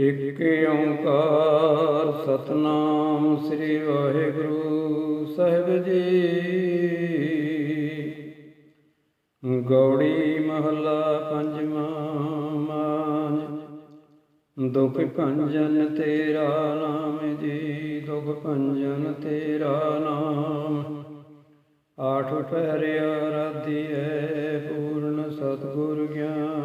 ਇਕ ਓੰਕਾਰ ਸਤਨਾਮ ਸ੍ਰੀ ਵਾਹਿਗੁਰੂ ਸਾਹਿਬ ਜੀ। ਗੌੜੀ ਮਹੱਲਾ ਪੰਜਵਾਂ ਮਾਨ, ਦੁਖ ਭੰਜਨ ਤੇਰਾ ਨਾਮ ਜੀ, ਦੁਖ ਭੰਜਨ ਤੇਰਾ ਨਾਮ। ਆਠ ਪਹਿਰਿਆ ਰਾਧੀਐ, ਪੂਰਨ ਸਤਿਗੁਰ ਗਿਆਨ।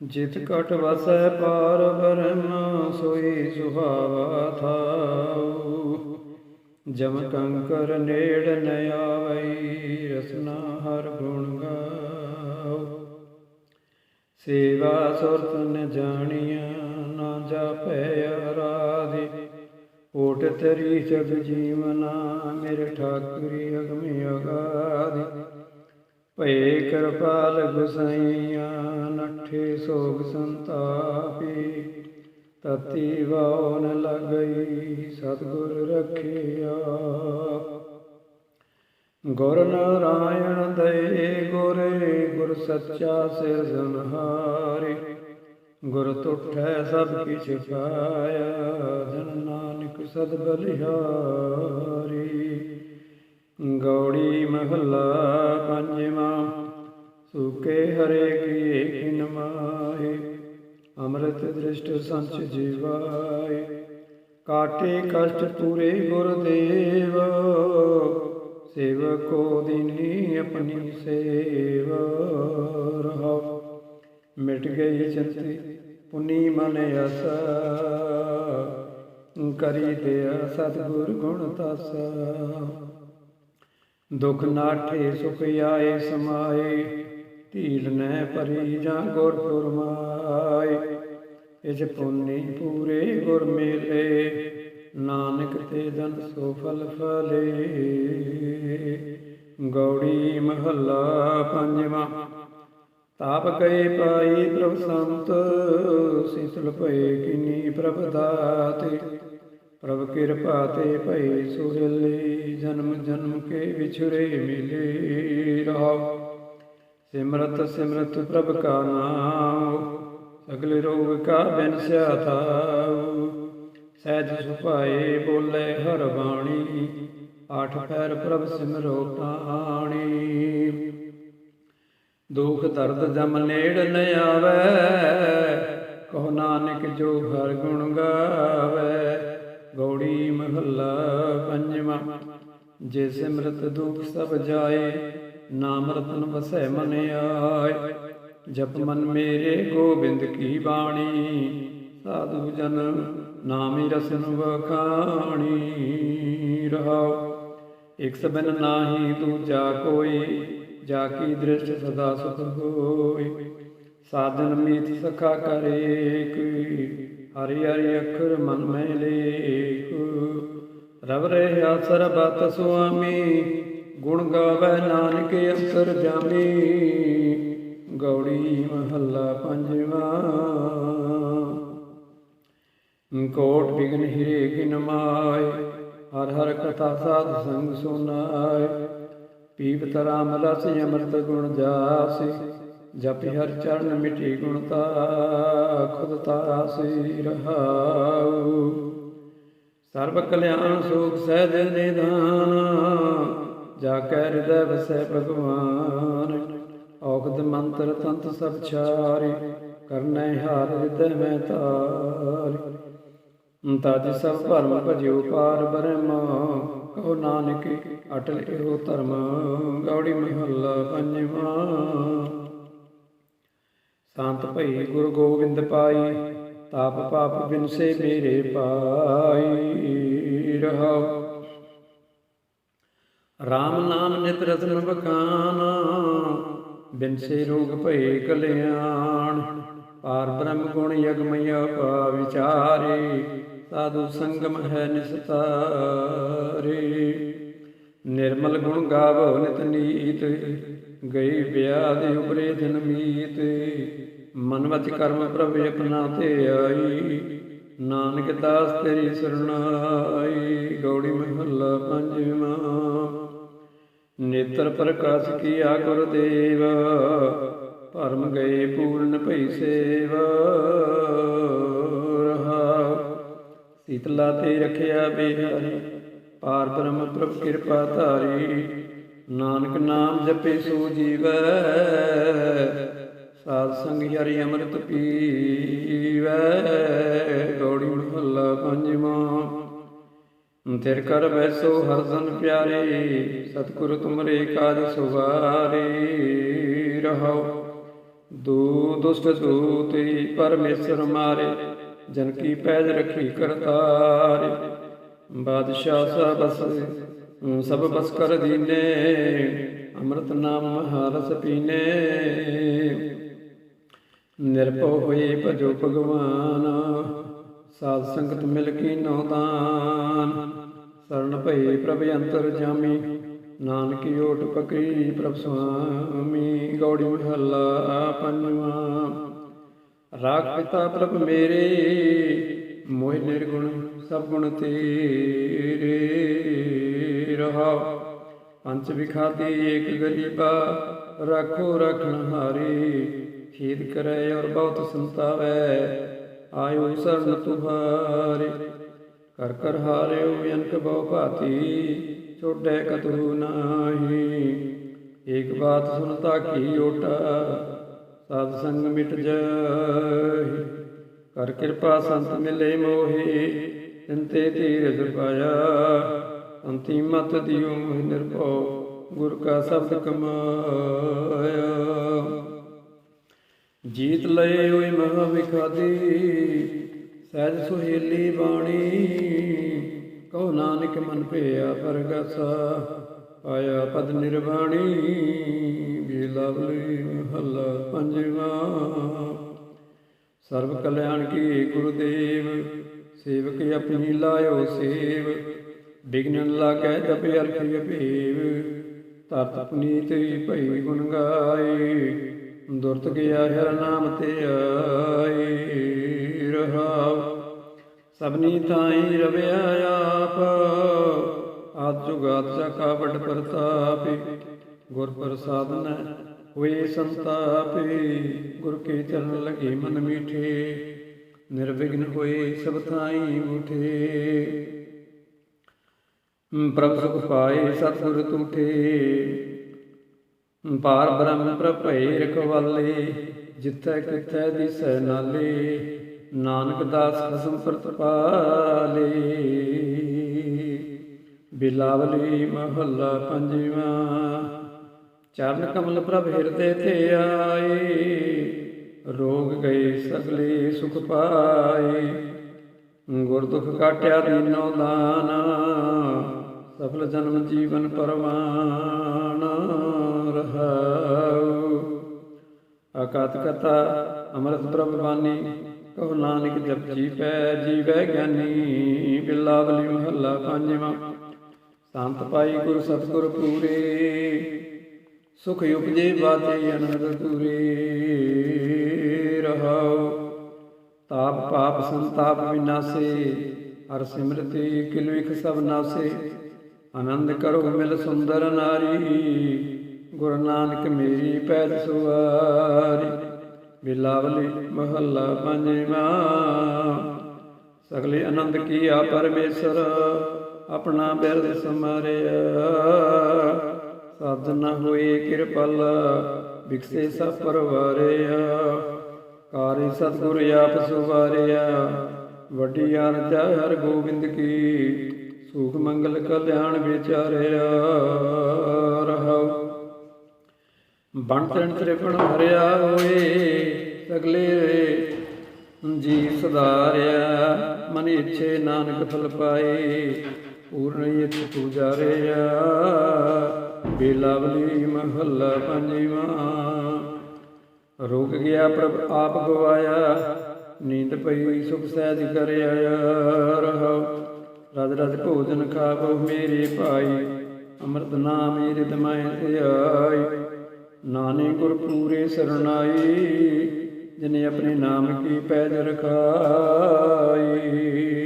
ਜਿਤ ਕਟ ਵਸੈ ਪਾਰ ਬ੍ਰਹਮ ਸੋਈ ਸੁਭਾਵਾ ਥਾਉ। ਜਮ ਕੰਕਰ ਨੇੜ ਨ ਆਵਈ ਰਸਨਾ ਹਰ ਗੁਣ ਗਾਉ। ਸੇਵਾ ਸੁਰਤ ਨ ਜਾਣੀਆ ਨਾ ਜਾਪੈ ਆਰਾਧਿ ਓਟ ਤਰੀ ਜਗ ਜੀਵਨਾ ਮੇਰੇ ਠਾਕੁਰੀ ਅਗਮਿ ਅਗਾਧਿ। ਭਏ ਕਿਰਪਾਲ ਗੁਸਾਈਆਂ ਨਠੇ ਸੋਗ ਸੰਤਾਪੀ, ਤਤੀ ਵਾਉ ਲਗਈ, ਸਤਿਗੁਰ ਰਖਿਆ। ਗੁਰ ਨਾਰਾਇਣ ਦਏ ਗੁਰੇ, ਗੁਰ ਸੱਚਾ ਸਿਰਜਨਹਾਰੇ ਗੁਰ ਤੁਠੈ ਸਭ ਕਿਛ ਪਾਇਆ, ਜਨ ਨਾਨਕ ਸਦ ਬਲਿਹਾਰੀ। ਗੌੜੀ ਮਹੱਲਾ ਪੰਜਵਾਂ ਸੁਕੇ ਹਰੇ ਕੀ ਕਿਨ ਮਾਏ ਅੰਮ੍ਰਿਤ ਦ੍ਰਿਸ਼ਟ ਸੰਚ ਜੀਵਾਏ। ਕਾਟੇ ਕਸ਼ਟ ਪੂਰੇ ਗੁਰਦੇਵ ਸੇਵਕੋ ਦਿਨੀ ਆਪਣੀ ਸੇਵ। ਰਹਾਉ, ਮਿਟ ਗਈ ਚਿੰਤੇ, ਪੁਨੀ ਮਨ ਆਸਾ। ਕਰੀ ਦਿਆ ਸਤਿਗੁਰ ਗੁਣ ਤਾਸਾ। ਦੁਖ ਨਾਠੇ ਸੁਖ ਆਏ ਸਮਾਏ। ਧੀਲ ਨੈ ਪਰੀ ਜਾਂ ਗੁਰ ਫੁਰਮਾਏ ਇਜ ਪੁੰਨੀ ਪੂਰੇ ਗੁਰ ਮੇਲੇ, ਨਾਨਕ ਤੇ ਦਨ ਸੋ ਫਲ ਫਲੇ। ਗੌੜੀ ਮਹੱਲਾ ਪੰਜਵਾਂ, ਤਾਪ ਕਏ ਪਾਈ ਪ੍ਰਭ ਸੰਤ, ਸੀਤਲ ਭਏ ਕਿਨੀ ਪ੍ਰਭ ਦਾਤੇ। ਪ੍ਰਭ ਕਿਰਪਾ ਤੇ ਭਈ ਸੁਰਲੇ, ਜਨਮ ਜਨਮ ਕੇ ਵਿਛੁਰੇ ਮਿਲੇ ਰਹਾਉ। ਸਿਮਰਤ ਸਿਮਰਤ ਪ੍ਰਭ ਕਾ ਨਾਮ ਸਗਲੇ ਰੋਗ ਕਾ ਬਿਨਸਿਆ ਥਾਉ ਸਹਿਜ ਸੁਭਾਏ ਬੋਲੇ ਹਰ ਬਾਣੀ, ਆਠ ਪੈਰ ਪ੍ਰਭ ਸਿਮਰੋ ਪ੍ਰਾਣੀ ਦੁਖ ਦਰਦ ਜਮ ਨੇੜ ਨ ਆਵੇ, ਕਹੋ ਨਾਨਕ ਜੋ ਹਰ ਗੁਣ ਗਾਵੇ। ਗੌੜੀ ਮਹੱਲਾ ਪੰਜਵਾਂ, ਜੇ ਸਿਮਰਤ ਦੁਖ ਸਭ ਜਾਏ ਨਾਮ ਰਤਨ ਵਸੈ ਮਨ ਆਏ। ਜਪ ਮਨ ਮੇਰੇ ਗੋਬਿੰਦ ਕੀ ਬਾਣੀ। ਸਾਧੂ ਜਨ ਨਾਮੀ ਰਸਨ ਵਖਾਣੀ। ਰਹਾਉ ਇਕ ਸਬਨ ਨਾਹੀ ਦੂਜਾ ਕੋਈ। ਜਾ ਕੀ ਦ੍ਰਿਸ਼ਟ ਸਦਾ ਸੁਖ ਹੋਈ ਸਾਧਨ ਮੀਤ ਸਖਾ ਕਰੇ ਕੀ ਹਰੀ ਹਰੀ ਅੱਖਰ ਮਨ ਮੈਂ ਲੇਖ। ਰਵ ਰਹੇ ਸਰਬਤ ਸੁਆਮੀ। ਗੁਣ ਗਾਵੇ ਨਾਨਕ ਅੰਤਰ ਜਾਮੀ, ਗੌੜੀ ਮਹੱਲਾ ਪੰਜਵਾਂ। ਕੋਟ ਬਿਗਨ ਹਿਰੇ ਕਿਨ ਮਾਏ, ਹਰ ਹਰ ਕਥਾ ਸਾਧ ਸੰਗ ਸੁਨਾਏ ਪੀਵਤ ਰਾਮ ਰਸ ਅੰਮ੍ਰਿਤ ਗੁਣ ਜਾਸੀ, ਜਪਿ ਹਰ ਚਰਨ ਮਿਟੀ ਗੁਣ ਤਾ ਖੁਦ ਤਾਸੀ ਰਹਾਉ। ਸਰਬ ਕਲਿਆਣ ਸੁਖ ਸਹਿਜ ਨਿਦਾਨ ਜਾ ਕੈ ਹਿਰਦੈ ਵਸੈ ਭਗਵਾਨ। ਔਖਦ ਮੰਤਰ ਤੰਤ ਸਭ ਛਾਰੇ, ਕਰਨੈ ਹਾਰ ਹਿਰਦੈ ਮੈਂ ਤਾਰੀ। ਤਜ ਸਭ ਭਰਮ ਭਜਿਓ ਪਾਰ ਬ੍ਰਹਮ ਕਹੋ ਨਾਨਕ ਅਟਲ ਇਹੋ ਧਰਮ, ਗੌੜੀ ਮਹੱਲਾ ਪੰਜਵਾਂ। ਸੰਤ ਭਈ ਗੁਰੂ ਗੋਬਿੰਦ ਪਾਈ, ਤਾਪ ਪਾਪ ਬਿਨਸੇ ਮੇਰੇ ਪਾਈ। ਰਹਾਉ RAM ਨਾਮ ਨਿਤ ਰਤਨ ਬਖਾਨਾ ਬਿਨਸੇ ਰੋਗ ਭਏ ਕਲਿਆਣ। ਪਾਰ ਬ੍ਰਹਮ ਗੁਣ ਯਗਮਯ ਪਾ ਵਿਚਾਰੇ ਸਾਧੂ ਸੰਗਮ ਹੈ ਨਿਸਤਾਰੇ। ਨਿਰਮਲ ਗੁਣ ਗਾਵੋ ਨਿਤ ਨੀਤ, ਗਈ ਵਿਆਹ ਦੇ ਉਪਰੇ ਦਿਨ ਮੀਤ। ਮਨ ਵਚ ਕਰਮ ਪ੍ਰਭ ਆਪਣਾ ਤੇ ਆਈ, ਨਾਨਕ ਦਾਸ ਤੇਰੀ ਸਰਣਾਈ। ਗੌੜੀ ਮਹੱਲਾ ਪੰਜਵਾਂ। ਨੇਤਰ ਪ੍ਰਕਾਸ਼ ਕੀਆ ਗੁਰਦੇਵ, ਭਰਮ ਗਏ ਪੂਰਨ ਭਈ ਸੇਵ। ਰਹਾ, ਸੀਤਲਾ ਤੇ ਰਖਿਆ ਬਿਹਾਰੀ, ਪਾਰ ਬ੍ਰਹਮ ਪ੍ਰਭ ਕਿਰਪਾ ਧਾਰੀ। ਨਾਨਕ ਨਾਮ ਜਪੇ ਸੋ ਜੀਵੈ, ਸਾਧ ਸੰਗ ਹਰੀ ਅੰਮ੍ਰਿਤ ਪੀਵੈ। ਗੌੜੀ ਮਹੱਲਾ ਪੰਜਵਾਂ। ਤੇਰ ਕਰ ਬੈਸੋ ਹਰਦਨ ਪਿਆਰੇ, ਸਤਿਗੁਰ ਤੁਮਰੇ ਕਾਜ ਸੁਵਾਰੇ ਰਹਾਉ ਦੂ ਦੁਸ਼ਟ ਦੂਤੀ ਪਰਮੇਸ਼ਰ ਮਾਰੇ, ਜਨ ਕੀ ਪੈਜ ਰਖੀ ਕਰਤਾਰੇ। ਬਾਦਸ਼ਾਹ ਸਭ ਬਸ ਸਭ ਬਸ ਕਰ ਦੀਨੇ, ਅੰਮ੍ਰਿਤ ਨਾਮ ਮਹਾਰਸ ਪੀਨੇ। ਨਿਰਭਉ ਹੋਏ ਭਜੋ ਭਗਵਾਨ। ਸਾਧ ਸੰਗਤ ਮਿਲ ਕੀ ਨੋ ਦਾਨ। ਸਰਣ ਭਈ ਪ੍ਰਭ ਅੰਤਰ ਜਾਮੀ। ਨਾਨਕ ਓਟ ਪਕੜੀ ਪ੍ਰਭ ਸੁਆਮੀ। ਗੌੜੀ ਮਹੱਲਾ ਪੰਜਵਾਂ। ਰਾਗ ਪਿਤਾ ਪ੍ਰਭ ਮੇਰੇ, ਮੋਹਿ ਨਿਰਗੁਣ ਸਭ ਗੁਣ ਤੇਰੇ। ਰਹਾ ਪੰਜ ਵਿਖਾਤੀ ਏਕ ਗਰੀਬਾ, ਰੱਖੋ ਰਖਣ ਹਾਰੀ। ਖੇਦ ਕਰੈ ਔਰ ਬਹੁਤ ਸੰਤਾਵੈ। ਆਇਓ ਸਰਨ ਤੁਹਾਰੇ। ਕਰ ਕਰ ਹਾਰਿਓ ਅਨਕ ਬਹੁ ਭਾਤੀ, ਛੋਟੇ ਕਤੂ ਨਾਹੀ। ਏਕ ਬਾਤ ਸੁਨਤਾ ਕੀ ਓਟਾ, ਸਾਧ ਸੰਗ ਮਿਟ ਜਾਹੀ। ਕਰ ਕਿਰਪਾ ਸੰਤ ਮਿਲੇ ਮੋਹੀ, ਤਿੰਤੇ ਧੀਰਜ ਪਾਇਆ। ਅੰਤਿਮ ਮਤ ਦਿਓ ਮੋਹਿ ਨਿਰਭਉ, ਗੁਰ ਕਾ ਸ਼ਬਦ ਕਮਾਇਆ। ਜੀਤ ਲਏ ਹੋਏ ਮਹਾ ਵਿਖਾਦੀ ਸਹਿਜ ਸੁਹੇਲੀ ਬਾਣੀ ਕਉ ਨਾਨਕ ਮਨ ਭਿਆ ਪਰਗਸਾ, ਆਇਆ ਪਦ ਨਿਰਵਾਣੀ ਬੀਲਾਵਲੀ ਮਹੱਲਾ ਪੰਜਵਾਂ। ਸਰਬ ਕਲਿਆਣ ਕੀ ਗੁਰਦੇਵ, ਸੇਵਕ ਆਪਣੀ ਲਾਇਓ ਸੇਵ ਬਿਗਨ ਲਾਗੈ ਜਪ ਅਰਥ ਅਭੇਵ ਤਤ ਤੇ ਭਈ ਗੁਣ ਗਾਏ। ਦੁਰਤ ਗਿਆ ਹਰ ਨਾਮ ਤੇ ਆਏ ਰਹਾਉ। ਸਭਨੀ ਥਾਈ ਰਵਿਆ ਆਪ, ਆਦ ਜੁਗਾਤ ਸਾ ਕਾਵਡ ਗੁਰ ਪ੍ਰਸਾਦਨ ਹੋਏ ਸੰਤਾਪੇ, ਗੁਰ ਕੇ ਚਰਨ ਲਗੇ ਮਨ ਮੀਠੇ। ਨਿਰਵਿਘਨ ਹੋਏ ਸਭ ਥਾਈ ਉਠੇ ਪ੍ਰਭ ਸੁਖ ਪਾਏ ਸਤਿਗੁਰ ਤੂਠੇ। ਪਾਰ ਬ੍ਰਹਮ ਪ੍ਰਭੇ ਰਖਵਾਲੇ ਜਿੱਥੈ ਕਿਥੈ ਦਿਸੈ ਨਾਲੇ, ਨਾਨਕ ਦਾਸ ਖਸਮ ਪ੍ਰਤਪਾਲੇ ਬਿਲਾਵਲੀ ਮਹੱਲਾ ਪੰਜਵਾਂ, ਚਰਨ ਕਮਲ ਪ੍ਰਭ ਹਿਰਦੇ ਤੇ ਆਏ, ਰੋਗ ਗਏ ਸਗਲੇ ਸੁਖ ਪਾਏ। ਗੁਰ ਦੁਖ ਕਾਟਿਆ ਦੀਨੋ ਦਾਨ, ਸਫਲ ਜਨਮ ਜੀਵਨ ਪਰਵਾਨ ਰਹਾਉ ਅਕਾਤ ਕਥਾ ਅੰਮ੍ਰਿਤ ਪ੍ਰਭ ਬਾਣੀ ਕਹੋ ਨਾਨਕ ਜਪ ਪੈ ਜੀਵੈ ਗਿਆਨੀ ਬਿਲਾਵਲੀ ਮਹੱਲਾ ਪੰਜਵਾਂ। ਸੰਤ ਪਾਈ ਗੁਰ ਸਤਿਗੁਰ ਪੂਰੇ, ਸੁਖ ਉਪਜੇ ਬਾਤੇ ਅਨੰਦ ਪੂਰੇ ਰਹਾਉ, ਤਾਪ ਪਾਪ ਸੰਤਾਪ ਵਿਨਾਸੇ, ਹਰ ਸਿਮਰਤੀ ਕਿਲ ਵਿਖ ਸਭ ਨਾਸੇ। ਆਨੰਦ ਕਰੋ ਮਿਲ ਸੁੰਦਰ ਨਾਰੀ। ਗੁਰੂ ਨਾਨਕ ਮੇਰੀ ਪੈਰ ਸੁਵਾਰੀ, ਬਿਲਾਵਲੀ ਮਹੱਲਾ ਪੰਜਵਾਂ। ਸਗਲੇ ਆਨੰਦ ਕੀਆ ਪਰਮੇਸ਼ਰ, ਆਪਣਾ ਬਿਰਦ ਸਮਾਰਿਆ। ਸਾਧਨਾ ਹੋਏ ਕਿਰਪਾਲ, ਵਿਕਸੇ ਸਭ ਪਰਵਾਰਿਆ। ਕਾਰੇ ਸਤਿਗੁਰ ਆਪ ਸੁਵਾਰਿਆ। ਵੱਡੀ ਅਰਜਾ ਹਰ ਗੋਬਿੰਦ ਕੀ, ਸੁਖ ਮੰਗਲ ਕਲਿਆਣ ਵਿਚਾਰਿਆ। ਰਹਾਉ ਬਣ ਤਣ ਤ੍ਰਿਪਣ ਹਰਿਆ ਹੋਏ ਸਗਲੇ ਜੀ ਸੁਧਾਰਿਆ, ਮਨ ਇੱਛੇ ਨਾਨਕ ਫਲ ਪਾਏ, ਪੂਰਨ ਇਛ ਪੂਜਾਰਿਆ ਬੇਲਾਵਲੀ ਮਹੱਲਾ ਪੰਜਵਾਂ ਰੋਗ ਗਿਆ ਪ੍ਰਭ ਆਪ ਗਵਾਇਆ, ਨੀਂਦ ਪਈ ਸੁਖ ਸਹਿਜ ਕਰਿਆ ਆਇਆ ਰਹਾਉ। ਰਜ ਰਜ ਭੋਜਨ ਖਾਵੋ ਮੇਰੇ ਭਾਈ, ਅੰਮ੍ਰਿਤ ਨਾਮ ਮੇਰੇ ਦਮਾਇ ਆਈ। ਨਾਨੇ ਗੁਰ ਪੂਰੇ ਸਰਣਾਈ, ਜਿਨੇ ਆਪਣੇ ਨਾਮ ਕੀ ਪੈਜ ਰਖਾਈ।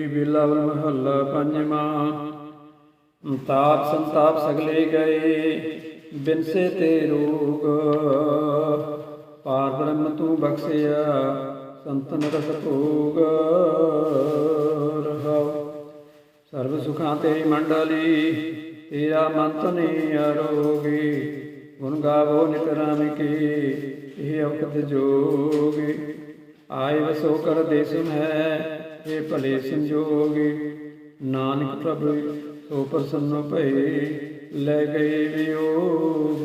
ਬਿਲਾਵਲ ਮਹੱਲਾ ਪੰਜਵਾਂ। ਤਾਪ ਸੰਤਾਪ ਸਗਲੇ ਗਏ, ਬਿਨਸੇ ਤੇ ਰੋਗ। ਪਾਰ ਬ੍ਰਹਮ ਤੂੰ ਬਖਸ਼ਿਆ, ਸੰਤਨ ਰਸ ਭੋਗ। ਰਹਾਉ ਸਰਬ ਸੁਖਾਂ ਤੇਰੀ ਮੰਡਲੀ, ਤੇਰਾ ਮੰਤਨੇ ਅਰੋਗੀ। ਗੁਣ ਗਾਵੋ ਨਿਤ ਰਾਮ ਕੀ, ਇਹ ਔਖਦ ਜੋਗੀ। ਆਏ ਵਸੋ ਕਰ ਦੇਸ ਹੈ, ਇਹ ਭਲੇ ਸੰਜੋਗੀ। ਨਾਨਕ ਪ੍ਰਭੂ, ਸੋ ਪ੍ਰਸੰਨ ਭਏ, ਲੈ ਗਏ ਵਿਯੋਗ।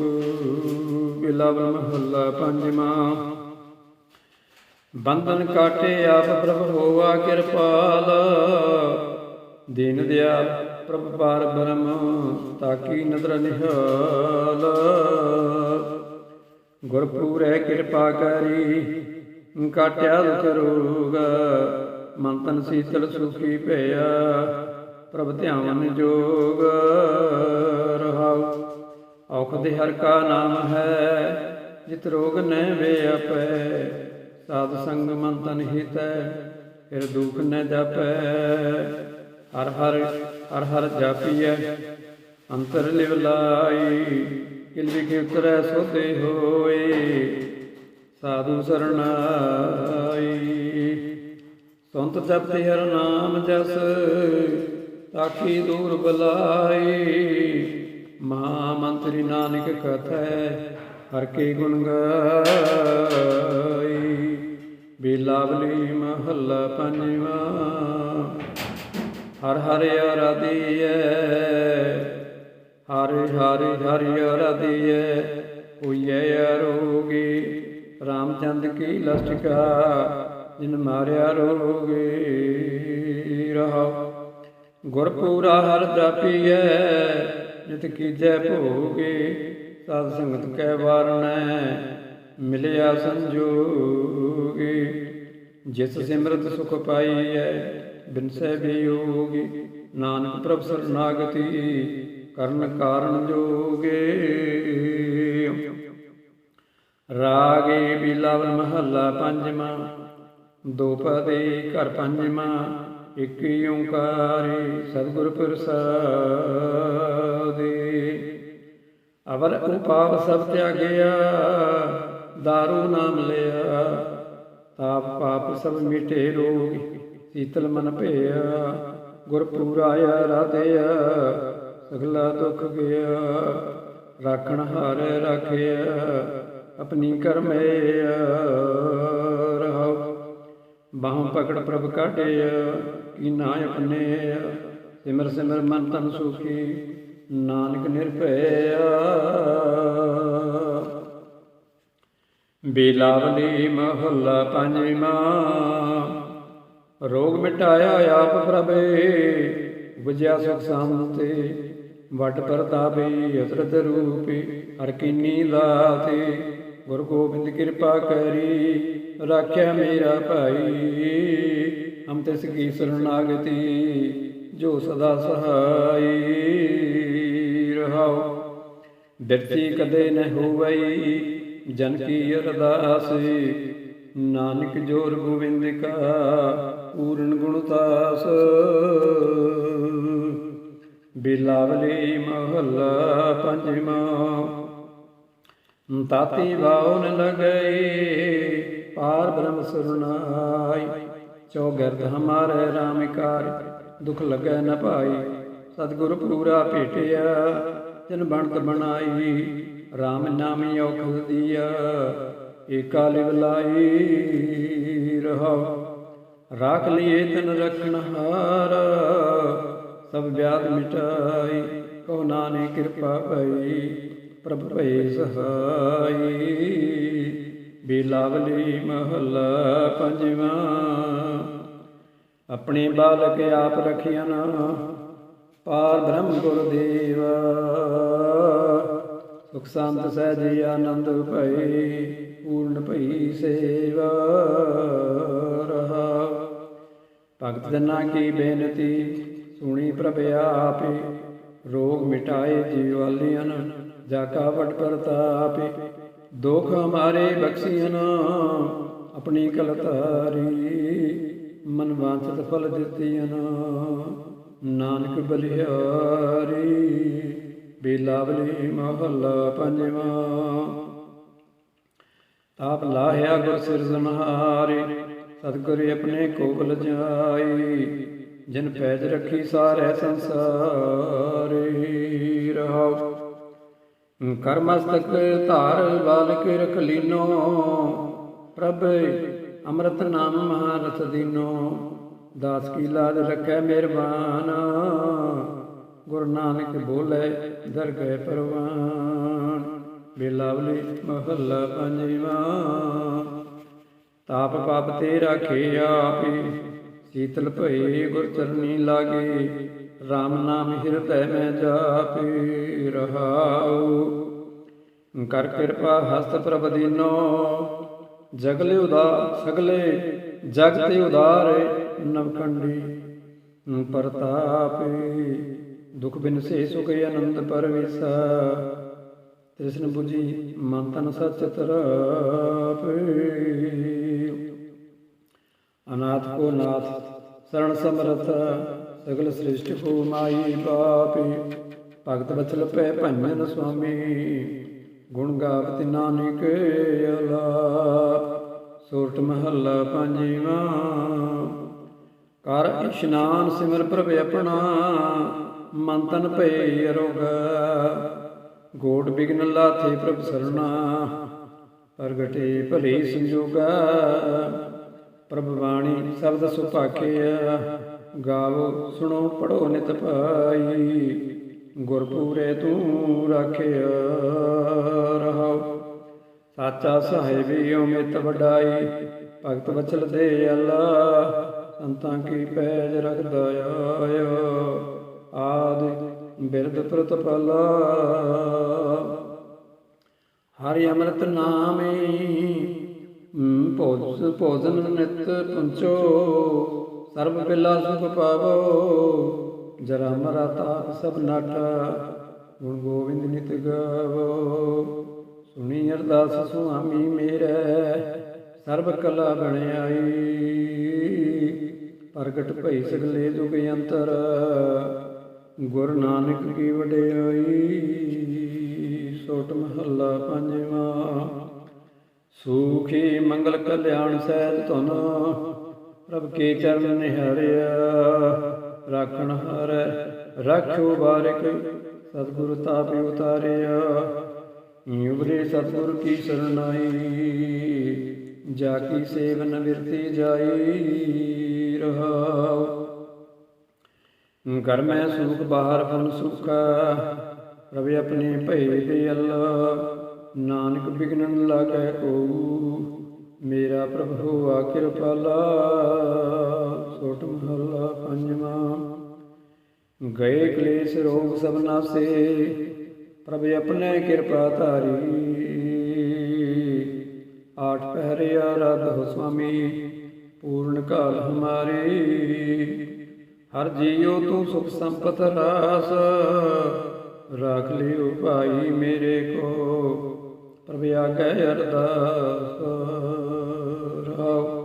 ਬਿਲਾਵਲ ਮਹੱਲਾ ਪੰਜਵਾਂ। ਬੰਧਨ ਕਾਟੇ ਆਪ ਪ੍ਰਭ ਹੋਵਾ ਕਿਰਪਾਲ। ਦੀਨ ਦਿਆਲ ਪ੍ਰਭ ਪਾਰ ਬ੍ਰਹਮ, ਤਾਕੀ ਨਦਰ ਨਿਹਾਲ। ਗੁਰਪੂਰੈ ਕਿਰਪਾ ਕਰੀ, ਕਾਟਿਆ ਦੁਖ ਰੋਗ। ਮਨ ਤਨ ਸੀਤਲ ਸੁਖੀ ਭਇਆ, ਪ੍ਰਭ ਧਿਆਨ ਜੋਗ। ਰਹਾਉ, ਔਖਦ ਹਰ ਕਾ ਨਾਮ ਹੈ, ਜਿਤ ਰੋਗ ਨੈ ਵੇ ਆਪੈ ਸਾਧ ਸੰਗ ਮਨ ਤਨ ਹਿਤੈ, ਫਿਰ ਦੁਖ ਨ ਜਾਪੈ। ਹਰ ਹਰ ਹਰ ਹਰ ਜਾਪੀਐ। ਅੰਤਰ ਲਿਵ ਲਾਈ ਕਿਲ ਵਿਖੇ ਉਤਰੈ ਸੋਤੇ ਹੋਏ। ਸਾਧੂ ਸਰਣਾਈ, ਸੰਤ ਜਪਤੇ ਹਰ ਨਾਮ ਜਸ ਤਾਕੀ ਦੂਰ ਬਲਾਈ। ਮਹਾ ਮੰਤਰੀ ਨਾਨਕ ਕਥੈ, ਹਰ ਕੇ ਗੁਣ ਗਾਈ। ਬਿਲਾਵਲੀ ਮਹੱਲਾ ਪੰਜਵਾਂ ਹਰ ਹਰ ਆਰਾਧੀਐ ਹਰਿ ਹਰਿ ਹਰਿ ਆਰਾਧੀਐ ਹੋਈਐ ਅਰੋਗੀ ਰਾਮਚੰਦ ਕੀ ਲਸਟਿਕਾ ਜਿਨ ਮਾਰਿਆ ਰੋਗੇ ਰਹਾ ਗੁਰਪੂਰਾ ਹਰ ਜਾਪੀਐ, ਜਿਤ ਕੀਜੈ ਭੋਗੇ ਸਤ ਸੰਗਤ ਕੈ ਵਾਰਣੈ ਮਿਲਿਆ ਸੰਜੋਗੀ। ਜਿਸ ਸਿਮਰਤ ਸੁਖ ਪਾਈਐ ਬਿਨਸੈ ਬਿਯੋਗੀ ਨਾਨਕ ਪ੍ਰਭ ਸਰਨਾਗਤੀ, ਕਰਨ ਕਾਰਨ ਜੋਗੇ। ਰਾਗੇ ਬਿਲਾਵਲ ਮਹੱਲਾ ਪੰਜਵਾਂ, ਦੋ ਪਦੇ ਘਰ ਪੰਜਵਾਂ, ਇਕ ਓੰਕਾਰੇ ਸਤਿਗੁਰ ਪ੍ਰਸਾਦਿ। ਅਵਰ ਉਪਾਵ ਸਭ ਤਿਆਗਿਆ, ਦਾਰੂ ਨਾਮ ਲਿਆ, ਤਾਪ ਪਾਪ ਸਭ ਮਿਟੇ ਰੋਗ। ਸੀਤਲ ਮਨ ਭਇਆ ਗੁਰ ਪੂਰਾਇਆ ਰਾਧਿਆ ਸਗਲਾ ਦੁਖ ਗਿਆ, ਰਾਖਣ ਹਾਰੇ ਰਾਖਿਆ, ਆਪਣੀ ਕਰਮੇ ਰਹਾਉ ਬਾਹੋਂ ਪਕੜ ਪ੍ਰਭ ਕਾਟਿਆ ਕੀ ਨਾ ਆਪਣੇ ਸਿਮਰ ਸਿਮਰ ਮਨ ਤਨ ਸੁਖੀ, ਨਾਨਕ ਨਿਰਭਇਆ। ਬੇਲਾਵਲੀ ਮਹੱਲਾ ਪੰਜਵਾਂ ਰੋਗ ਮਿਟਾਇਆ ਆਪ ਪ੍ਰਭੇ, ਬੁਝਿਆ ਸੁਖ ਸੰਤੇ, ਵਟ ਪ੍ਰਤਾਪੇ ਅਤਰਤ ਰੂਪੇ, ਹਰ ਕੀਨੀ ਲਾਤੇ ਗੁਰ ਗੋਬਿੰਦ ਕਿਰਪਾ ਕਰੀ, ਰਾਖਿਆ ਮੇਰਾ ਭਾਈ। ਹਮ ਤਿਸ ਕੀ ਸਰਨਾਗਤੀ, ਜੋ ਸਦਾ ਸਹਾਈ ਰਹਾਓ ਬਿਰਤੀ ਕਦੇ ਨ ਹੋਵਈ, ਜਨ ਕੀ ਅਰਦਾਸ ਨਾਨਕ ਜੋਰ ਗੋਬਿੰਦ ਕਾ ਪੂਰਨ ਗੁਣਤਾਸ ਬਿਲਾਵਲੀ ਮਹੱਲਾ ਪੰਜਵਾਂ। ਤਾਤੀ ਵਾਉਨ ਲਗਈ, ਪਾਰ ਬ੍ਰਹਮ ਸਰਨਾਈ ਚੌਗਰਦ ਹਮਾਰੇ RAM ਕਾਰ, ਦੁਖ ਲੱਗੈ ਨ ਭਾਈ ਸਤਿਗੁਰ ਪੂਰਾ ਭੇਟਿਆ, ਜਨ ਬਣਤ ਬਣਾਈ। RAM ਨਾਮੀ ਔਖਦ ਦੀਆ ਏਕਾ ਲਿਵ ਲਾਈ ਰਹਾਉ ਰਾਖ ਲਿਏ ਤਨ ਰਖਣ ਹਾਰ, ਸਭ ਵਿਆਦ ਮਿਟਾਈ ਕੋ ਨਾਨਕ ਕਿਰਪਾ ਭਈ, ਪ੍ਰਭ ਭਏ ਸਹਾਈ। ਬਿਲਾਵਲੀ ਮਹਲਾ ਪੰਜਵਾਂ, ਆਪਣੇ ਬਾਲਕ ਆਪ ਰਖਿਆ ਨਾ, ਪਾਰ ਬ੍ਰਹਮ ਗੁਰਦੇਵਾ ਸੁਖ ਸੰਤ ਸਹਿਜ ਆਨੰਦ ਭਈ ਪੂਰਨ ਭਈ ਸੇਵਾ ਰਹਾ। ਭਗਤ ਜਨਾਂ ਕੀ ਬੇਨਤੀ, ਸੁਣੀ ਪ੍ਰਭ ਆਪੇ। ਰੋਗ ਮਿਟਾਏ ਜੀਵਾਲੀਆਂ ਜਾ ਕਾ ਵਡ ਪ੍ਰਤਾਪੇ ਦੁਖ ਹਮਾਰੇ ਬਖਸ਼ੀਨ ਆਪਣੀ ਕਲਤਾਰੀ। ਮਨ ਵਾਂਛਤ ਫਲ ਦਿੱਤੀਆਂ ਨਾਨਕ ਬਲਿਹਾਰੀ। ਬੇਲਾਵਲੀ ਮਹੱਲਾ ਪੰਜਵਾਂ। ਆਪ ਲਾਹਿਆ ਗੁਰ ਸਿਰਜਨਹਾਰੇ ਸਤਿਗੁਰ ਆਪਣੇ ਕੋਲ ਜਾਈ ਜਿਨ ਪੈਜ ਰੱਖੀ ਸਾਰੇ ਸੰਸਾਰੇ ਰਹਾਉ। ਕਰਮਸਤਕ ਧਾਰ ਬਾਲਕ ਰਖ ਲੀਨੋ, ਪ੍ਰਭ ਅੰਮ੍ਰਿਤ ਨਾਮ ਮਹਾਰਥ ਦੀਨੋ, ਦਾਸ ਕੀ ਲਾਜ ਰੱਖੈ ਮਿਹਰਬਾਨ। ਗੁਰੂ ਨਾਨਕ ਬੋਲੇ, ਦਰਗਹਿ ਪਰਵਾਨ। ਬੇਲਾਵਲੀ ਮਹੱਲਾ ਪੰਜਵਾਂ। ਤਾਪ ਪਾਪ ਤੇ ਰਾਖੇ ਆਪੇ, ਸੀਤਲ ਭਏ ਗੁਰ ਚਰਨੀ ਲਾਗੇ RAM ਨਾਮ ਹਿਰਦੈ ਮੈਂ ਜਾਪੇ, ਰਹਾਉ। ਕਰ ਕਿਰਪਾ ਹਸਤ ਪ੍ਰਭ ਦੀਨੋ, ਜਗਲੇ ਉਦਾ ਸਗਲੇ ਜਗ ਤੇ ਉਦਾਰੇ ਨਵਕੰਡੀ ਪਰਤਾਪੇ। ਦੁਖ ਬਿਨ ਸੇ ਸੁਖ ਆਨੰਦ ਪਰਵੇਸਾ ਤ੍ਰਿਸ਼ਨ 부ਜੀ ਮਨ ਤਨ ਸਚ ਤਰਾਪੇ। ਅਨਾਥ ਕੋ ਨਾਥ, ਸਰਣ ਸਮਰਤ ਸਗਲ ਸ੍ਰਿਸ਼ਟ ਕੋ ਮਾਈ ਬਾਪੇ ਭਗਤ ਬਚਲ ਪੈ ਭੰਜਨ ਸੁਆਮੀ, ਗੁਣ ਗਾਵਤ ਨਾਨਕ ਅਲਾਪ। ਸੋਰਠ ਮਹੱਲਾ ਪੰਜਵਾਂ, ਕਰ ਇਸ਼ਨਾਨ ਸਿਮਰ ਪ੍ਰਭ ਆਪਣਾ, ਮਨ ਤਨ ਭਏ ਅਰੋਗਾ। ਗੋਡ ਬਿਗਨ ਲਾਥੇ ਪ੍ਰਭ ਸਰਣਾ, ਪ੍ਰਗਟੇ ਭਲੇ ਸੰਜੋਗਾ। ਪ੍ਰਭ ਬਾਣੀ ਸ਼ਬਦ ਸੁਭਾਖਿਆ ਗਾਵੋ, ਸੁਣੋ ਪੜੋ ਨਿਤ ਭਾਈ ਗੁਰਪੂਰੇ ਤੂੰ ਰਾਖਿਆ ਰਹਾਉ। ਸਾਚਾ ਸਾਹਿਬੀ ਉਮਿਤ ਵਡਾਈ, ਭਗਤ ਵਚਲ ਦੇ ਅੱਲਾ, ਸੰਤਾਂ ਕੀ ਪੈਜ ਰਖਦਾ ਆਇਆ ਆਦਿ ਬਿਰਦ ਪ੍ਰਤਪਾਲਾ ਹਰਿ ਅੰਮ੍ਰਿਤ ਨਾਮੇ ਭੋਜ, ਭੋਜਨ ਨਿਤ ਪੁੰਚੋ। ਸਰਬ ਪਿਲਾ ਸੁਖ ਪਾਵੋ, ਜਰਾ ਮਰਾ ਤਾਪ ਸਭ ਨਾਟਾ। ਗੁਣ ਗੋਬਿੰਦ ਨਿਤ ਗਾਵੋ। ਸੁਣੀ ਅਰਦਾਸ ਸੁਆਮੀ ਮੇਰੇ, ਸਰਬ ਕਲਾ ਬਣਾਈ ਪ੍ਰਗਟ ਭਈ ਸਗਲੇ ਜੁਗ ਅੰਤਰ। ਗੁਰ ਨਾਨਕ ਕੀ ਵਡਿਆਈ, ਸੋਟ ਮਹੱਲਾ ਪੰਜਵਾਂ। ਸੂਖੀ ਮੰਗਲ ਕਲਿਆਣ ਸਹਿਜ ਧਨ, ਪ੍ਰਭ ਕੇ ਚਰਨ ਨਿਹਾਰਿਆ। ਰਾਖਣ ਹਰ, ਰਾਖਿਓ ਬਾਰਿਕ, ਸਤਿਗੁਰ ਤਾਪਿ ਉਤਾਰਿਆ। ਉਬਰੇ ਸਤਿਗੁਰ ਕੀ ਸਰਨਾਈ, ਜਾ ਕੀ ਸੇਵਨ ਵਿਰਤੀ ਜਾਈ ਰਹਾਉ। ਘਰ ਮੈਂ ਸੁਖ ਬਾਹਰ ਫਨ ਸੁਖਾ ਪ੍ਰਭ ਆਪਣੇ ਭਏ ਦੇ ਅੱਲ। ਨਾਨਕ ਬਿਗਨਨ ਲਾਗੈ ਕੋ ਮੇਰਾ ਪ੍ਰਭ ਹੋਆ ਕਿਰਪਾਲਾ। ਸੋਟ ਮਹੱਲਾ ਪੰਜਵਾਂ। ਗਏ ਕਲੇਸ਼ ਰੋਗ ਸਭ ਨਾਸੇ, ਪ੍ਰਭ ਆਪਣੇ ਕਿਰਪਾ ਧਾਰੀ। ਆਠ ਪਹਿਰਿਆ ਰਾਧ ਹੋ ਸੁਆਮੀ, ਪੂਰਨ ਕਾਲ ਹਮਾਰੇ। ਹਰ ਜੀਉ ਤੂੰ ਸੁਖ ਸੰਪਤ ਰਾਸ, ਰਾਖ ਲਿਓ ਭਾਈ ਮੇਰੇ ਕੋ, ਪ੍ਰਭ ਆਗੇ ਅਰਦਾਸ ਰਾਉ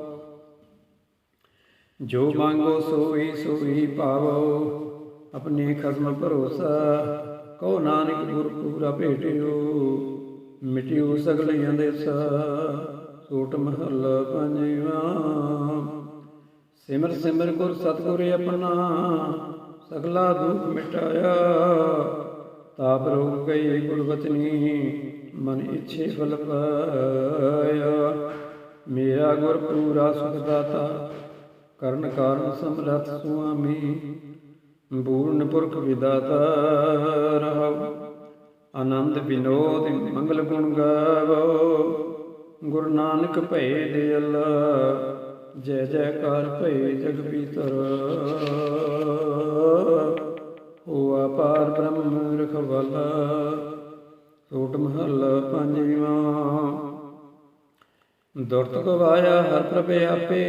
ਜੋ ਮੰਗੋ ਸੋਈ ਸੋਈ ਪਾਵੋ, ਆਪਣੇ ਖਸਮ ਭਰੋਸਾ ਕਹੋ ਨਾਨਕ ਗੁਰ ਪੂਰਾ ਭੇਟਿਓ, ਮਿਟਿਓ ਸਗਲੀਆਂ ਦੇ ਸਾ ਸੋਟ ਮਹੱਲਾ ਪੰਜਵਾਂ। ਸਿਮਰ ਸਿਮਰ ਗੁਰ ਸਤਿਗੁਰ ਆਪਣਾ, ਸਗਲਾ ਦੁੱਖ ਮਿਟਾਇਆ। ਤਾਪ ਰੋਗ ਗਈ ਗੁਰਬਚਨੀ ਮਨ ਇੱਛੇ ਫਲ ਪਾਇਆ। ਮੇਰਾ ਗੁਰ ਪੂਰਾ ਸੁਖ ਦਾਤਾ, ਕਰਨ ਕਾਰਨ ਸਮਰਥ ਸੁਆਮੀ। ਪੂਰਨ ਪੁਰਖ ਵਿਦਾਤਾ ਰਹਾਉ ਆਨੰਦ ਵਿਨੋਦ ਮੰਗਲ ਗੁਣ ਗਾਵੋ। ਗੁਰੂ ਨਾਨਕ ਭਏ ਦੇ ਅੱਲਾ ਜੈ ਜੈਕਾਰ ਭਏ ਜਗ ਪੀਤਰ। ਹੋਆ ਪਾਰ ਬ੍ਰਹਮ ਰਖਵਾਲਾ ਸੋਟ ਮਹੱਲਾ ਪੰਜਵਾਂ ਦੁਰਤ ਗਵਾਇਆ ਹਰ ਪ੍ਰਭੇ ਆਪੇ,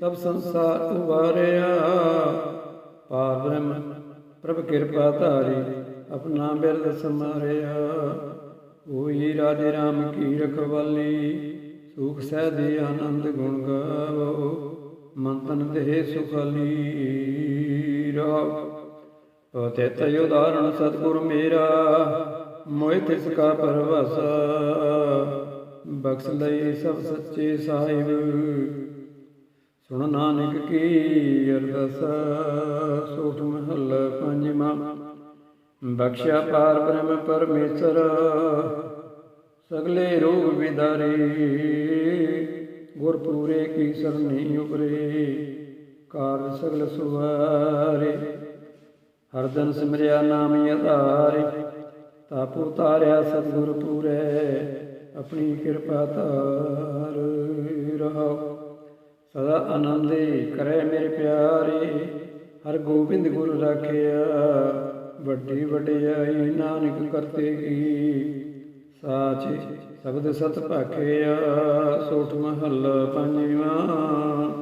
ਸਭ ਸੰਸਾਰ ਉਵਾਰਿਆ। ਪਾਰ ਬ੍ਰਹਮ, ਪ੍ਰਭ ਕਿਰਪਾ ਧਾਰੀ, ਆਪਣਾ ਬਿਰਦ ਸਮਾਰਿਆ ਹੋਈ ਰਾਜੇ ਰਾਮ ਕੀ ਰਖਵਾਲੀ ਸੁਖ ਸਹਿਜੇ ਆਨੰਦ ਗੁਣ ਗਾਵੋ, ਮਨ ਤਨ ਦੇਹ ਸੁਖਾਲੀ ਤੇ ਤੈ ਉਦਾਹਰਣ ਸਤਿਗੁਰ ਮੇਰਾ, ਮੋਹਿ ਤਿਸ ਕਾ ਪਰਵਸ। ਬਖਸ਼ ਲਈ ਸਭ ਸੱਚੇ ਸਾਹਿਬ। ਸੁਣ ਨਾਨਕ ਕੀ ਅਰਦਸ, ਸੋਠ ਮਹੱਲ ਪੰਜਵਾਂ। ਬਖਸ਼ਿਆ ਪਾਰ ਬ੍ਰਹਮ ਪਰਮੇਸ਼ਰ ਸਗਲੇ ਰੋਗ ਵਿਦਾਰੇ ਗੁਰ ਪੂਰੇ ਕੀ ਸਰਨੀ ਉਪਰੇ, ਕਾਰਜ ਸਗਲ ਸੁਵਾਰੇ। ਹਰ ਦਿਨ ਸਿਮਰਿਆ ਨਾਮ ਆਧਾਰੇ ਤਾਪੁ ਤਾਰਿਆ ਸਤਿਗੁਰ ਪੂਰੇ, ਆਪਣੀ ਕਿਰਪਾ ਧਾਰ ਰਹਾਓ ਸਦਾ ਆਨੰਦੇ ਕਰੇ ਮੇਰੇ ਪਿਆਰੇ, ਹਰ ਗੋਬਿੰਦ ਗੁਰ ਰਾਖਿਆ, ਵੱਡੀ ਵਡਿਆਈ ਨਾਨਕ ਕਰਤੇ ਕੀ। ਸਾਚ ਸਬਦ ਸਤ ਭਾਖਿਆ ਸੋਠ ਮਹੱਲ ਪੰਜਵਾਂ।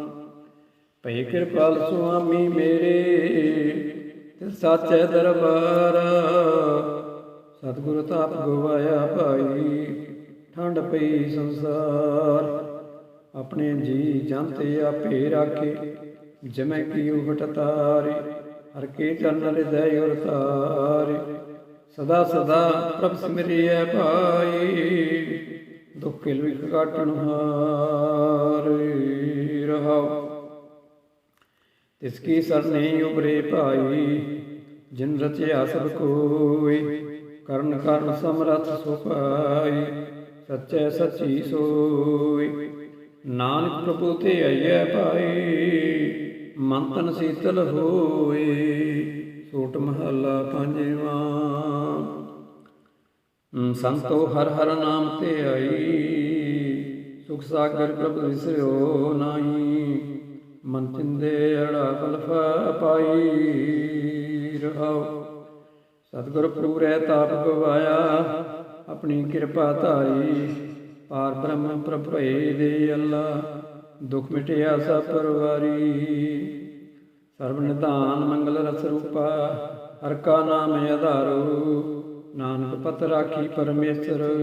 ਭਈ ਕਿਰਪਾਲ ਸੁਆਮੀ ਮੇਰੇ ਤੇ ਸਾਚੇ ਦਰਬਾਰ। ਸਤਿਗੁਰ ਤਾਪ ਗਵਾਇਆ ਭਾਈ, ਠੰਡ ਪਈ ਸੰਸਾਰ। ਆਪਣੇ ਜੀ ਜੰਤ ਆਪੇ ਰਾਖੇ ਜਿਵੇਂ ਕੀ ਉਗਟ ਤਾਰੇ, ਹਰ ਕੇ ਚਰਨ ਹਿਰਦੈ ਉਰ ਤਾਰੇ। ਸਦਾ ਸਦਾ ਪ੍ਰਭ ਸਿਮਰਿਐ ਭਾਈ, ਦੁੱਖ ਲਿਖ ਕਾਟਣ ਹਾਰੇ ਰਹਾਓ ਤਿਸ ਕੀ ਸਰਨੇ ਉਬਰੇ ਭਾਈ, ਜਿਨ ਰਚਿਆ ਸਭ ਕੋਈ, ਕਰਨ ਕਰਨ ਸਮਰਥ ਸੁਪਾਈ ਸੱਚੇ ਸੱਚੀ ਸੋਈ। ਨਾਨਕ ਪ੍ਰਭੂ ਤੇ ਆਈਐ ਭਾਈ ਮਨ ਤਨ ਸੀਤਲ ਹੋਏ ਸੋਟ ਮਹੱਲਾ ਪੰਜਵਾਂ ਸੰਤੋ ਹਰ ਹਰ ਨਾਮ ਤੇ ਆਈ। ਸੁਖ ਸਾਗਰ ਪ੍ਰਭ ਵਿਸਰਿਓ ਨਾਹੀ। ਮਨ ਚਿੰਦੇ ਅੜਾ ਕਲਫ ਪਾਈ। ਰਹਾਓ। ਸਤਿਗੁਰ ਪੂਰੇ ਤਾਪ ਗਵਾਇਆ। ਆਪਣੀ ਕਿਰਪਾ ਧਾਰੀ। ਪਾਰ ਬ੍ਰਹਮ ਪ੍ਰਭੇ ਦੇ ਅੱਲਾ। ਦੁਖ ਮਿਟਿਆ ਸਭ ਪਰਵਾਰੀ। ਸਰਬ ਨਿਧਾਨ ਮੰਗਲ ਰਸ ਰੂਪਾ, ਹਰ ਕਾ ਨਾਮ ਆਧਾਰੋ। ਨਾਨਕ ਪਤ ਰਾਖੀ ਪਰਮੇਸ਼ਰ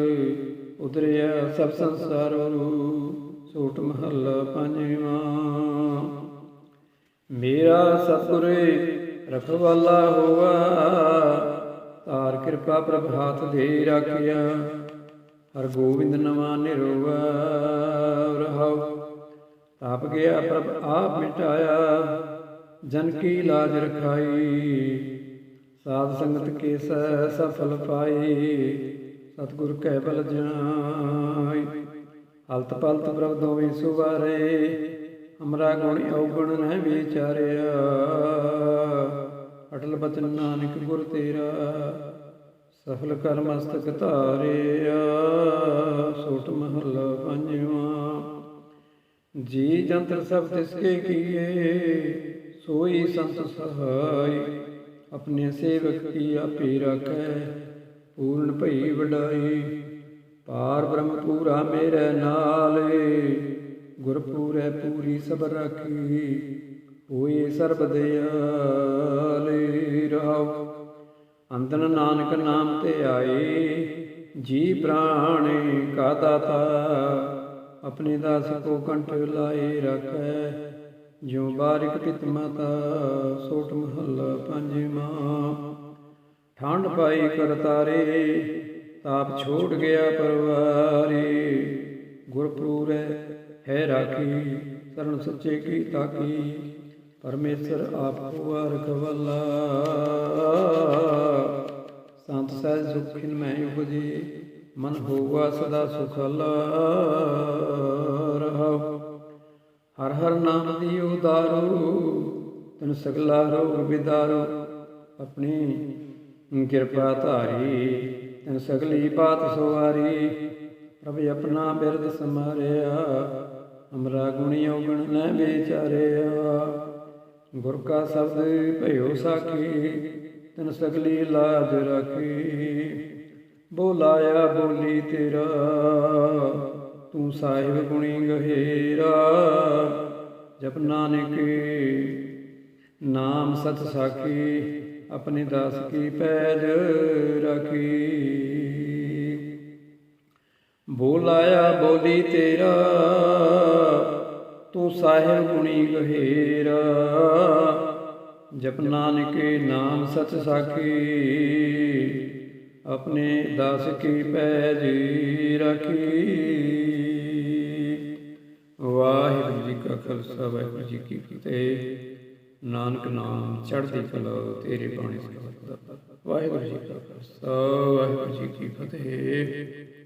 ਉਦਰਿਆ ਸਭ ਸੰਸਾਰੋ। ਸੋਟ ਮਹੱਲਾ ਪੰਜਵਾਂ। ਮੇਰਾ ਸਤਿਗੁਰੇ, ਰਖਵਾਲਾ ਹੋਆ, ਤਾਰ ਕਿਰਪਾ ਪ੍ਰਭ ਹਾਥ ਦੇ ਰਾਖਿਆ। ਹਰ ਗੋਬਿੰਦ ਨਵਾ ਨਿਰੋਵਾ ਰਹਾਉ ਤਾਪ ਗਿਆ ਪ੍ਰਭ, ਆਪ ਮਿਟਾਇਆ। ਜਨ ਕੀ ਲਾਜ ਰਖਾਈ, ਸਾਧ ਸੰਗਤ ਕੇ ਸਫਲ ਪਾਈ, ਸਤਿਗੁਰ ਕੈ ਬਲ ਜਾਈ। ਹਲਤ ਪਲਤ ਪ੍ਰਭ ਦੋਵੇਂ ਸੁਵਾਰੇ ਹਮਰਾ ਗੁਣ ਔਗੁਣ ਨਹਿ ਵਿਚਾਰਿਆ। ਅਟਲ ਬਚਨ ਨਾਨਕ ਗੁਰ ਤੇਰਾ, ਸਫਲ ਕਰ ਮਸਤਕ ਧਾਰਿਆ। ਸੋਟ ਮਹੱਲਾ ਪੰਜਵਾਂ, ਜੀ ਜੰਤਰ ਸਭ ਤਿਸ ਕੇ ਕੀਏ ਸੋਈ ਸੰਤ ਸਹਾਈ, ਆਪਣੇ ਸੇਵਕ ਕੀ ਆਪੇ ਰਾਖੈ? ਪੂਰਨ ਭਈ ਵਡਾਈ, ਪਾਰ ਬ੍ਰਹਮ ਪੂਰਾ ਮੇਰੇ ਨਾਲ। ਗੁਰ ਪੂਰੇ ਪੂਰੀ ਸਭ ਰਾਖੀ, ਹੋਏ ਸਰਬ ਦਿਆਲੇ ਰਹਾਉ ਅੰਦਨ ਨਾਨਕ ਨਾਮ ਤੇ ਆਏ, ਜੀ ਪ੍ਰਾਣੇ ਕਾ ਦਾਤਾ, ਆਪਣੇ ਦਾਸ ਕੋ ਕੰਠ ਲਾਏ ਰੱਖੈ। ਜਿਉ ਬਾਰਿਕ ਪਿਤ ਮਾਤਾ, ਸੋਟ ਮਹੱਲਾ ਪੰਜਵਾਂ। ਠੰਡ ਪਾਈ ਕਰਤਾਰੇ ਤਾਪ ਛੋੜ ਗਿਆ ਪਰਵਾਰੇ। ਗੁਰਪੂਰੈ ਹੈ ਰਾਖੀ ਸਰਨ ਸੱਚੇ ਕੀ ਤਾਕੀ। ਪਰਮੇਸ਼ਰ ਆਪ ਹੋਆ ਰਖਵਾਲਾ ਸੰਤ ਸਹਿਜ ਸੁਖਿਨ ਮੈਂ ਉਪਜੇ, ਮਨ ਹੋਵਾ ਸਦਾ ਸੁਖਲਾ। ਹਰ ਹਰ ਨਾਮ ਦੀ ਉਦਾਰੂ ਤਨ ਸਗਲਾ ਰੋਗ ਵਿਦਾਰੋ ਆਪਣੀ ਕਿਰਪਾ ਧਾਰੀ, ਤਨ ਸਗਲੀ ਬਾਤ ਸਵਾਰੀ। ਪ੍ਰਭ ਆਪਣਾ ਬਿਰਦ ਸਮਾਰਿਆ ਅਮਰਾ ਗੁਣੀ ਔਗਣ ਨਾ ਵਿਚਾਰਿਆ। ਗੁਰ ਕਾ ਸ਼ਬਦ ਭਇਓ ਸਾਖੀ, ਤਨ ਸਗਲੀ ਲਾਜ ਰਾਖੀ। ਬੋਲਾਇਆ ਬੋਲੀ ਤੇਰਾ ਤੂੰ ਸਾਹਿਬ ਗੁਣੀ ਗਹਿਰਾ, ਜਪ ਨਾਨਕ, ਨਾਮ ਸਤ ਸਾਖੀ, ਆਪਣੇ ਦਾਸ ਕੀ ਪੈਜ ਰਖੀ। ਬੋਲਾਇਆ ਬੋਲੀ ਤੇਰਾ, ਤੂੰ ਸਾਹਿਬ ਗੁਣੀ ਗਹਿਰਾ, ਜਪ ਨਾਨਕੇ, ਨਾਮ ਸਚ ਸਾਖੀ, ਆਪਣੇ ਦਾਸ ਕੀ ਪੈਜ ਰਖੀ। ਕਾ ਖਾਲਸਾ ਵਾਹਿਗੁਰੂ ਜੀ ਕੀ ਫਤਿਹ। ਨਾਨਕ ਨਾਮ ਚੜ੍ਹਦੀ ਕਲਾ ਤੇਰੇ ਬਾਣੀ ਸਦਾ ਵਾਹਿਗੁਰੂ ਜੀ ਕਾ ਖਾਲਸਾ, ਵਾਹਿਗੁਰੂ ਜੀ ਕੀ ਫਤਿਹ।